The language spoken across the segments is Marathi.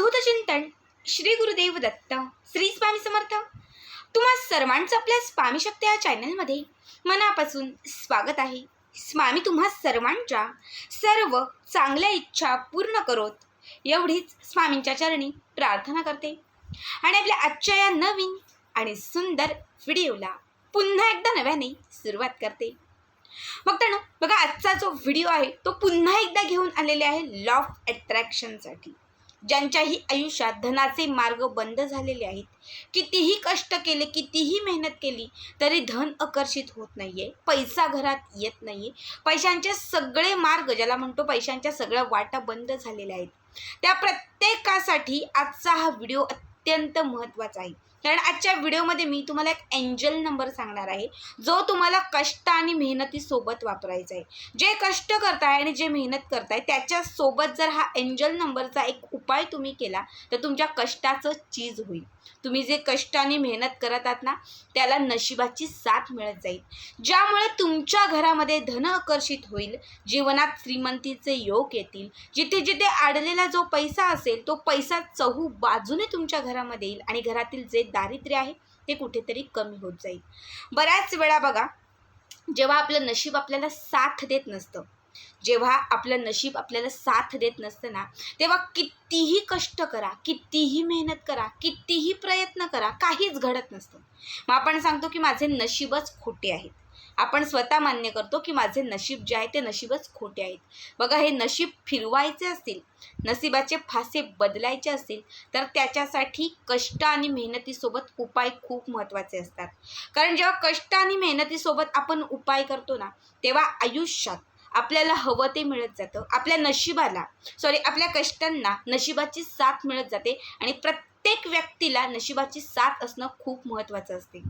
अवधूत चिंतन श्री गुरुदेव दत्त श्री स्वामी समर्थ. तुम्हा सर्वांचं आपल्या स्वामी शक्त या चॅनलमध्ये मनापासून स्वागत आहे. स्वामी तुम्हा सर्वांच्या सर्व चांगल्या इच्छा पूर्ण करोत एवढीच स्वामींच्या चरणी प्रार्थना करते. आणि आपल्या आजच्या या नवीन आणि सुंदर व्हिडिओला पुन्हा एकदा नव्याने सुरुवात करते. मग त्यानं बघा आजचा जो व्हिडिओ आहे तो पुन्हा एकदा घेऊन आलेले आहे लॉ ऑफ अट्रॅक्शनसाठी ज्यांच्याही आयुष्यात धनाचे मार्ग बंद झालेले आहेत. कितीही कष्ट केले कितीही मेहनत केली तरी धन आकर्षित होत नाहीये. पैसा घरात येत नाहीये. पैशांचे सगळे मार्ग ज्याला म्हणतो पैशांच्या सगळ्या वाटा बंद झालेल्या आहेत. त्या प्रत्येकासाठी आजचा हा व्हिडिओ अत्यंत महत्त्वाचा आहे. कारण आजच्या व्हिडिओमध्ये मी तुम्हाला एक एंजल नंबर सांगणार आहे. जो तुम्हाला कष्ट आणि मेहनतीसोबत वापरायचा आहे. जे कष्ट करताय आणि जे मेहनत करताय त्याच्यासोबत जर हा एंजल नंबरचा एक उपाय तुम्ही केला तर तुमच्या कष्टाचं चीज होईल. तुम्ही जे कष्टाने मेहनत करत आहात ना त्याला नशिबाची साथ मिळत जाईल. ज्यामुळे तुमच्या घरामध्ये धन आकर्षित होईल जीवनात श्रीमंतीचे योग येतील. जिथे जिथे अडलेला जो पैसा असेल तो पैसा चहू बाजूने तुमच्या घरामध्ये येईल आणि घरातील जे दारिद्र्य आहे ते कुठेतरी कमी होत जाईल. बऱ्याच वेळा बघा जेव्हा आपलं नशीब आपल्याला साथ देत नसतं जेव्हा आपलं नशीब आपल्याला साथ देत नसतं ना तेव्हा कितीही कष्ट करा कितीही मेहनत करा कितीही प्रयत्न करा काहीच घडत नसतं. मग आपण सांगतो की माझे नशीबच खोटे आहेत. आपण स्वतः मान्य करतो की माझे नशीब जे आहे ते नशीबच खोटे आहेत. बघा हे नशीब फिरवायचे असतील नशिबाचे फासे बदलायचे असतील तर त्याच्यासाठी कष्ट आणि मेहनतीसोबत उपाय खूप महत्त्वाचे असतात. कारण जेव्हा कष्ट आणि मेहनतीसोबत आपण उपाय करतो ना तेव्हा आयुष्यात आपल्याला हवं ते मिळत जातं. आपल्या नशिबाला सॉरी आपल्या कष्टांना नशिबाची साथ मिळत जाते आणि प्रत्येक व्यक्तीला नशिबाची साथ असणं खूप महत्त्वाचं असते.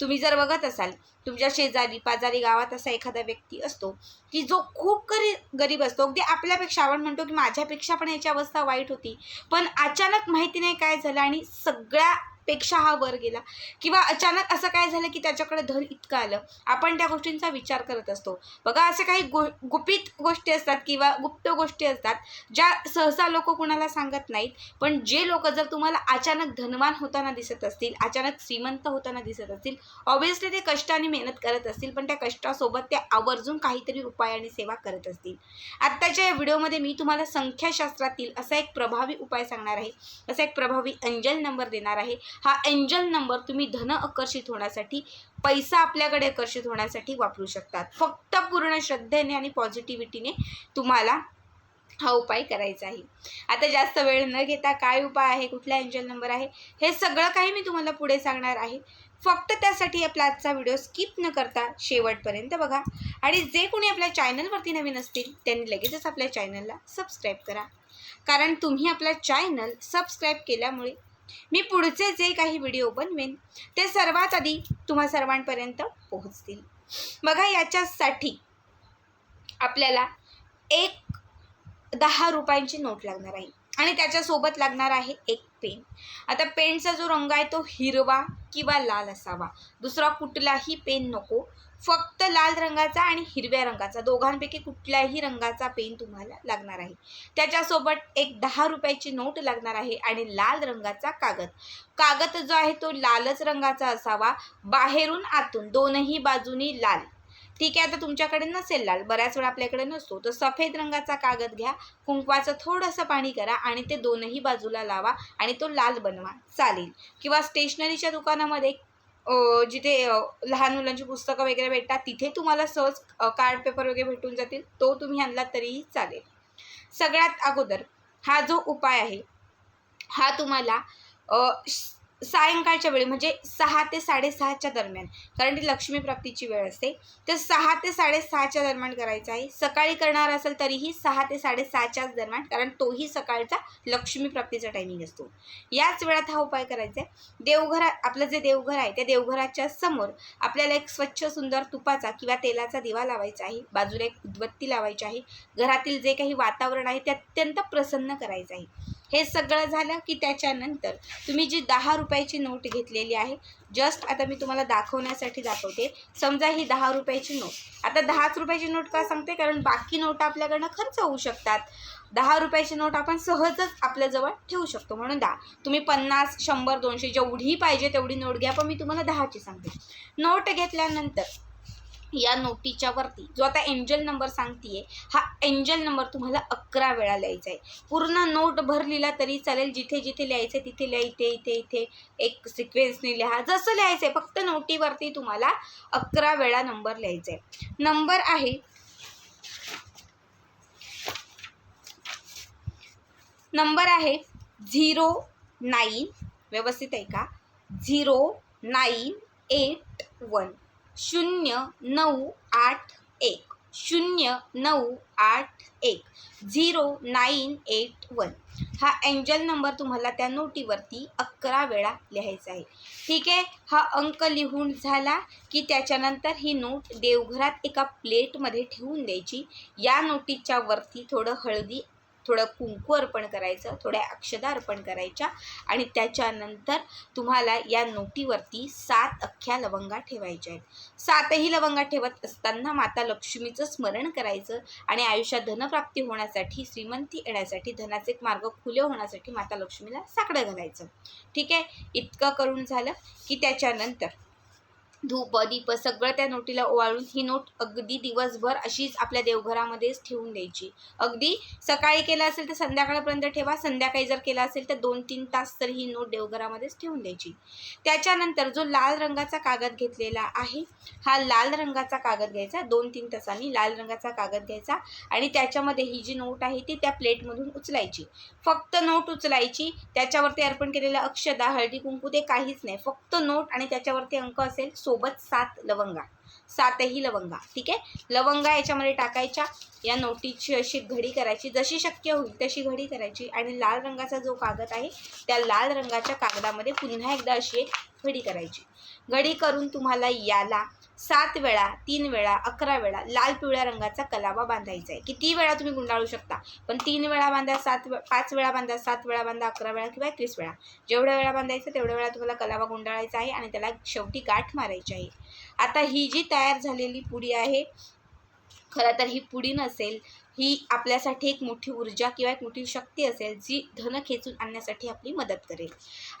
तुम्ही जर बघत असाल तुमच्या शेजारी पाजारी गावात असा एखादा व्यक्ती असतो की जो खूप गरी गरीब असतो. अगदी आपल्यापेक्षा आपण म्हणतो की माझ्यापेक्षा पण याची अवस्था वाईट होती. पण अचानक माहिती नाही काय झालं आणि सगळ्या पेक्षा हा वर गेला. किंवा अचानक असं काय झालं की त्याच्याकडे धन इतकं आलं. आपण त्या गोष्टींचा विचार करत असतो. बघा असे काही गो गुपित गोष्टी असतात किंवा गुप्त गोष्टी असतात ज्या सहसा लोक कुणाला सांगत नाहीत पण जे लोक जर तुम्हाला अचानक धनवान होताना दिसत असतील अचानक श्रीमंत होताना दिसत असतील ऑब्वियसली ते कष्ट आणि मेहनत करत असतील पण त्या कष्टासोबत ते आवर्जून काहीतरी उपाय आणि सेवा करत असतील. आत्ताच्या या व्हिडिओमध्ये मी तुम्हाला संख्याशास्त्रातील असा एक प्रभावी उपाय सांगणार आहे. असा एक प्रभावी अंजल नंबर देणार आहे. हा एंजल नंबर तुम्ही धन आकर्षित होण्यासाठी पैसा आपल्याकडे आकर्षित होण्यासाठी वापरू शकतात. फक्त पूर्ण श्रद्धेने आणि पॉझिटिव्हिटीने तुम्हाला हा उपाय करायचा आहे. आता जास्त वेळ न घेता काय उपाय आहे कुठला एंजल नंबर आहे हे सगळं काही मी तुम्हाला पुढे सांगणार आहे. फक्त त्यासाठी आपला आजचा व्हिडिओ स्किप न करता शेवटपर्यंत बघा. आणि जे कोणी आपल्या चॅनलवरती नवीन असतील त्यांनी लगेचच आपल्या चॅनलला सबस्क्राईब करा. कारण तुम्ही आपला चॅनल सबस्क्राईब केल्यामुळे मी पुढचे जे काही व्हिडिओ बनवेन ते सर्वात आधी तुम्हा सर्वांपर्यंत पोहोचतील. बघा याच्यासाठी आपल्याला एक दहा रुपयांची नोट लागणार आहे. आणि त्याच्यासोबत लागणार आहे एक पेन. आता पेनचा जो रंग आहे तो हिरवा किंवा लाल असावा. दुसरा कुठलाही पेन नको. फक्त लाल रंगाचा आणि हिरव्या रंगाचा. दोघांपैकी कुठल्याही रंगाचा पेन तुम्हाला लागणार आहे. त्याच्यासोबत एक दहा रुपयाची नोट लागणार आहे आणि लाल रंगाचा कागद. कागद जो आहे तो लालच रंगाचा असावा. बाहेरून आतून दोनही बाजूनी लाल. ठीक आहे आता तुमच्याकडे नसेल लाल बऱ्याच वेळा आपल्याकडे नसतो. तर सफेद रंगाचा कागद घ्या कुंकवाचं थोडंसं पाणी करा आणि ते दोनही बाजूला लावा आणि तो लाल बनवा. चालेल. किंवा स्टेशनरीच्या दुकानामध्ये जिथे लहान मुलांची पुस्तकं वगैरे भेटतात तिथे तुम्हाला सहज कार्ड पेपर वगैरे भेटून जातील. तो तुम्ही आणलात तरीही चालेल. सगळ्यात अगोदर हा जो उपाय आहे हा तुम्हाला सायंकाळच्या वेळी म्हणजे सहा ते साडेसहाच्या दरम्यान कारण ती लक्ष्मी प्राप्तीची वेळ असते. तर सहा ते साडेसहाच्या दरम्यान करायचं आहे. सकाळी करणार असेल तरीही सहा ते साडेसहाच्याच दरम्यान कारण तोही सकाळचा लक्ष्मी प्राप्तीचा टायमिंग असतो. याच वेळात हा उपाय करायचा आहे. देवघरात आपलं जे देवघर आहे त्या देवघराच्या समोर आपल्याला एक स्वच्छ सुंदर तुपाचा किंवा तेलाचा दिवा लावायचा आहे. बाजूला एक उदबत्ती लावायची आहे. घरातील जे काही वातावरण आहे ते अत्यंत प्रसन्न करायचं आहे. हे सगळं झालं की त्याच्यानंतर तुम्ही जी दहा रुपयाची नोट घेतलेली आहे जस्ट आता मी तुम्हाला दाखवण्यासाठी दाखवते. समजा ही दहा रुपयाची नोट. आता दहाच रुपयाची नोट का सांगते? कारण बाकी नोट आपल्याकडनं खर्च होऊ शकतात. दहा रुपयाची नोट आपण सहजच आपल्याजवळ ठेवू शकतो. म्हणून दहा. तुम्ही पन्नास शंभर दोनशे जेवढी पाहिजे तेवढी नोट घ्या. पण मी तुम्हाला दहाची सांगते. नोट घेतल्यानंतर या नोटीच्या वरती जो आता एंजल नंबर सांगतेय हा एंजल नंबर तुम्हाला अकरा वेळा लिहायचा आहे. पूर्ण नोट भर लिहिला तरी चालेल जिथे जिथे लिहायचं आहे तिथे लिहा इथे इथे इथे. एक सिक्वेन्सने लिहा. जसं लिहायचं आहे फक्त नोटीवरती तुम्हाला अकरा वेळा नंबर लिहायचा आहे नंबर आहे नंबर आहे झिरो नाईन व्यवस्थित आहे का? झिरो नाईन एट वन शून्य नऊ आठ एक. शून्य नऊ आठ एक. Zero nine eight one. हा एंजल नंबर तुम्हाला त्या नोटीवरती अकरा वेळा लिहायचा आहे. ठीक आहे? हा अंक लिहून झाला की त्याच्यानंतर ही नोट देवघरात एका प्लेटमध्ये ठेवून द्यायची. या नोटीच्या वरती थोडं हळदी थोडं कुंकू अर्पण करायचं थोड्या अक्षदा अर्पण करायच्या आणि त्याच्यानंतर तुम्हाला या नोटीवरती सात अख्ख्या लवंगा ठेवायच्या आहेत. सातही लवंगा ठेवत असताना माता लक्ष्मीचं स्मरण करायचं आणि आयुष्यात धनप्राप्ती होण्यासाठी श्रीमंती येण्यासाठी धनाचे मार्ग खुले होण्यासाठी माता लक्ष्मीला साकडं घालायचं. ठीक आहे? इतकं करून झालं की त्याच्यानंतर धूप दीप सगळं त्या नोटीला ओवाळून ही नोट अगदी दिवसभर अशीच आपल्या देवघरामध्येच ठेवून द्यायची. अगदी सकाळी केलं असेल तर संध्याकाळपर्यंत ठेवा संध्याकाळी जर केलं असेल तर दोन तीन तास तर ही नोट देवघरामध्येच ठेवून द्यायची. त्याच्यानंतर जो लाल रंगाचा कागद घेतलेला आहे हा लाल रंगाचा कागद घ्यायचा दोन तीन तासांनी लाल रंगाचा कागद घ्यायचा आणि त्याच्यामध्ये ही जी नोट आहे ती त्या प्लेटमधून उचलायची. फक्त नोट उचलायची त्याच्यावरती अर्पण केलेलं अक्षदा हळदी कुंकू ते काहीच नाही. फक्त नोट आणि त्याच्यावरती अंक असेल सो सोबत सात लवंगा. सातही लवंगा. ठीक आहे? लवंगा याच्यामध्ये टाकायच्या. या नोटीची अशी घडी करायची. जशी शक्य होईल तशी घडी करायची. आणि लाल रंगाचा जो कागद आहे त्या लाल रंगाच्या कागदामध्ये पुन्हा एकदा अशी एक घडी करायची. घडी करून तुम्हाला याला सात वेळा तीन वेळा अकरा वेळा लाल पिवळ्या रंगाचा कलावा बांधायचा आहे. किती वेळा तुम्ही गुंडाळू शकता? पण तीन वेळा बांधा सात वे पाच वेळा बांधा सात वेळा बांधा अकरा वेळा किंवा एकवीस वेळा. जेवढ्या वेळा बांधायचं तेवढ्या वेळा तुम्हाला कलावा गुंडाळायचा आहे आणि त्याला शेवटी गाठ मारायची आहे. आता ही जी तयार झालेली पुडी आहे खरं तर ही पुडी नसेल ही आपल्यासाठी एक मोठी ऊर्जा किंवा एक मोठी शक्ती असेल जी धन खेचून आणण्यासाठी आपली मदत करेल.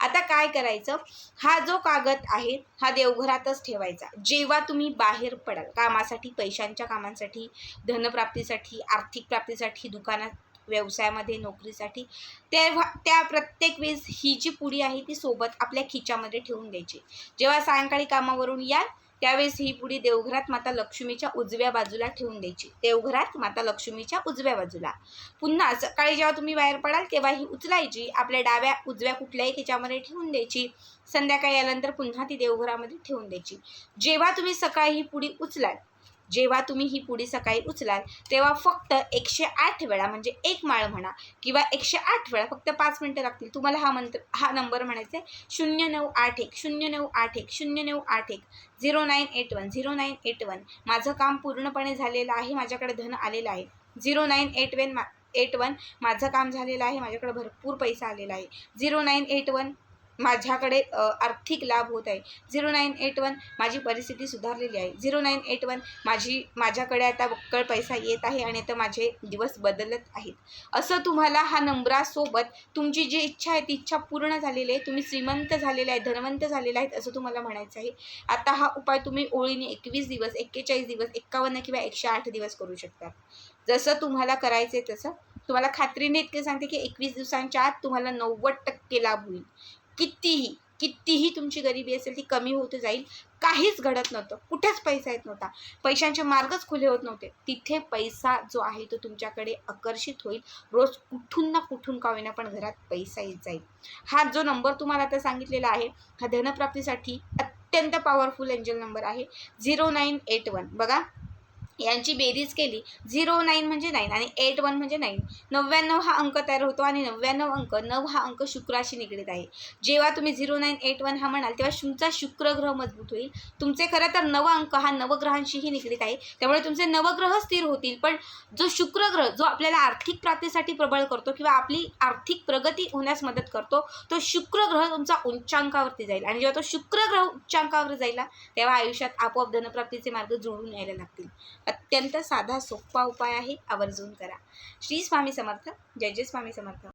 आता काय करायचं? हा जो कागद आहे हा देवघरातच ठेवायचा. जेव्हा तुम्ही बाहेर पडाल कामासाठी पैशांच्या कामांसाठी धनप्राप्तीसाठी आर्थिक प्राप्तीसाठी दुकानात व्यवसायामध्ये नोकरीसाठी तेव्हा त्या प्रत्येक वेळेस ही जी पुडी आहे ती सोबत आपल्या खिच्यामध्ये ठेवून द्यायची. जेव्हा सायंकाळी कामावरून याल त्यावेळेस ही पुडी देवघरात माता लक्ष्मीच्या उजव्या बाजूला ठेवून द्यायची. देवघरात माता लक्ष्मीच्या उजव्या बाजूला. पुन्हा सकाळी जेव्हा तुम्ही बाहेर पडाल तेव्हा ही उचलायची. आपल्या डाव्या उजव्या कुठल्याही त्याच्यामध्ये ठेवून द्यायची. संध्याकाळी आल्यानंतर पुन्हा ती देवघरामध्ये ठेवून द्यायची. जेव्हा तुम्ही सकाळी ही पुडी उचलाल जेव्हा तुम्ही ही पुडी सकाळी उचलाल तेव्हा फक्त एकशे आठ वेळा म्हणजे एक माळ म्हणा किंवा एकशे आठ वेळा फक्त पाच मिनटं लागतील. तुम्हाला हा मंत्र हा नंबर म्हणायचा आहे शून्य नऊ आठ एक शून्य नऊ आठ एक शून्य नऊ आठ एक zero nine eight one zero nine eight one. माझं काम पूर्णपणे झालेलं आहे माझ्याकडे धन आलेलं आहे. झिरो नाईन एट वन मा एट वन माझं काम झालेलं आहे माझ्याकडे भरपूर पैसा आलेला आहे. झिरो नाईन एट वन माझ्याकडे आर्थिक लाभ होत आहे. झिरो नाईन एट वन माझी परिस्थिती सुधारलेली आहे. झिरो नाईन एट वन माझी माझ्याकडे आता बक्कळ पैसा येत आहे आणि आता माझे दिवस बदलत आहेत. असं तुम्हाला हा नंबरासोबत तुमची जी इच्छा आहे ती इच्छा पूर्ण झालेली आहे. तुम्ही श्रीमंत झालेले आहेत धनवंत झालेले आहेत असं तुम्हाला म्हणायचं आहे. आता हा उपाय तुम्ही ओळीने एकवीस दिवस एक्केचाळीस दिवस एक्कावन्न किंवा एकशे आठ दिवस करू शकता. जसं तुम्हाला करायचं आहे तसं. तुम्हाला खात्रीने इतके सांगते की एकवीस दिवसांच्या आत तुम्हाला नव्वद टक्के लाभ होईल. कितीही कितीही तुमची गरिबी असेल ती कमी होत जाईल. काहीच घडत नव्हतं. कुठेच पैसा येत नव्हता. पैशांचे मार्गच खुले होत नव्हते. तिथे पैसा जो आहे तो तुमच्याकडे आकर्षित होईल. रोज कुठून ना कुठून का होईना पण घरात पैसा येत जाईल. हा जो नंबर तुम्हाला आता सांगितलेला आहे हा धनप्राप्तीसाठी अत्यंत पॉवरफुल एंजल नंबर आहे. झिरो नाईन एट वन बघा. यांची बेरीज केली. झिरो नाईन म्हणजे नाईन आणि एट वन म्हणजे नाईन. नव्याण्णव हा अंक तयार होतो आणि नव्याण्णव अंक नऊ हा अंक शुक्राशी निगडीत आहे. जेव्हा तुम्ही झिरो नाईन एट वन हा म्हणाल तेव्हा तुमचा शुक्र ग्रह मजबूत होईल. तुमचे खरं तर नव अंक हा नवग्रहांशीही निगडीत आहे. त्यामुळे तुमचे नवग्रह स्थिर होतील पण जो शुक्र ग्रह जो आपल्याला आर्थिक प्राप्तीसाठी प्रबळ करतो किंवा आपली आर्थिक प्रगती होण्यास मदत करतो तो शुक्र ग्रह तुमचा उच्चांकावरती जाईल. आणि जेव्हा तो शुक्र ग्रह उच्चांकावर जाईल तेव्हा आयुष्यात आपोआप धनप्राप्तीचे मार्ग जुळून यायला लागतील. अत्यंत साधा सोपा उपाय आहे. आवर्जून करा. श्री स्वामी समर्थ. जय जय स्वामी समर्थ.